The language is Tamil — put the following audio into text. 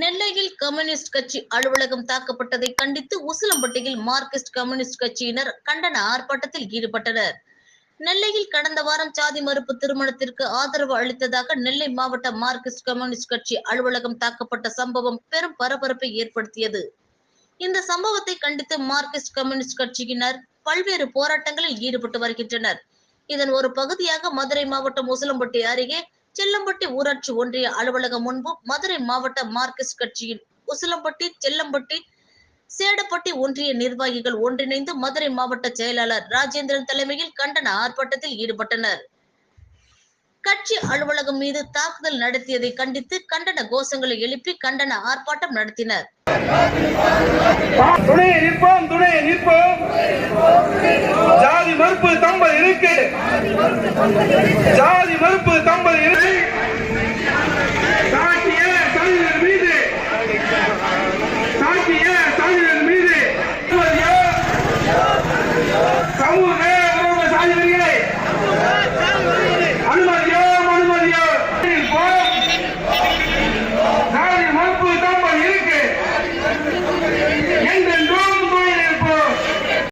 நெல்லையில் கம்யூனிஸ்ட் கட்சி அலுவலகம் தாக்கப்பட்டதை கண்டித்து உசிலம்பட்டியில் மார்க்சிஸ்ட் கம்யூனிஸ்ட் கட்சியினர் கண்டன ஆர்ப்பாட்டத்தில் ஈடுபட்டனர். நெல்லையில் கடந்த வாரம் சாதி மறுப்பு திருமணத்திற்கு ஆதரவு அளித்ததாக நெல்லை மாவட்ட மார்க்சிஸ்ட் கம்யூனிஸ்ட் கட்சி அலுவலகம் தாக்கப்பட்ட சம்பவம் பெரும் பரபரப்பை ஏற்படுத்தியது. இந்த சம்பவத்தை கண்டித்து மார்க்சிஸ்ட் கம்யூனிஸ்ட் கட்சியினர் பல்வேறு போராட்டங்களில் ஈடுபட்டு வருகின்றனர். இதன் ஒரு பகுதியாக மதுரை மாவட்டம் உசிலம்பட்டி அருகே செல்லம்பட்டி ஊராட்சி ஒன்றிய அலுவலகம் முன்பு மதுரை மாவட்ட மார்க்சிஸ்ட் கட்சியின் உசிலம்பட்டி செல்லம்பட்டி சேடப்பட்டி ஒன்றிய நிர்வாகிகள் ஒன்றிணைந்து மதுரை மாவட்ட செயலாளர் ராஜேந்திரன் தலைமையில் கண்டன ஆர்ப்பாட்டத்தில் ஈடுபட்டனர். கட்சி அலுவலகம் மீது தாக்குதல் நடத்தியதை கண்டித்து கண்டன கோஷங்களை எழுப்பி கண்டன ஆர்ப்பாட்டம் நடத்தினர். நிற்போம் நிற்போம். ஜாதி மறுப்பு தம்ப இருக்கு ஜாதி மறுப்பு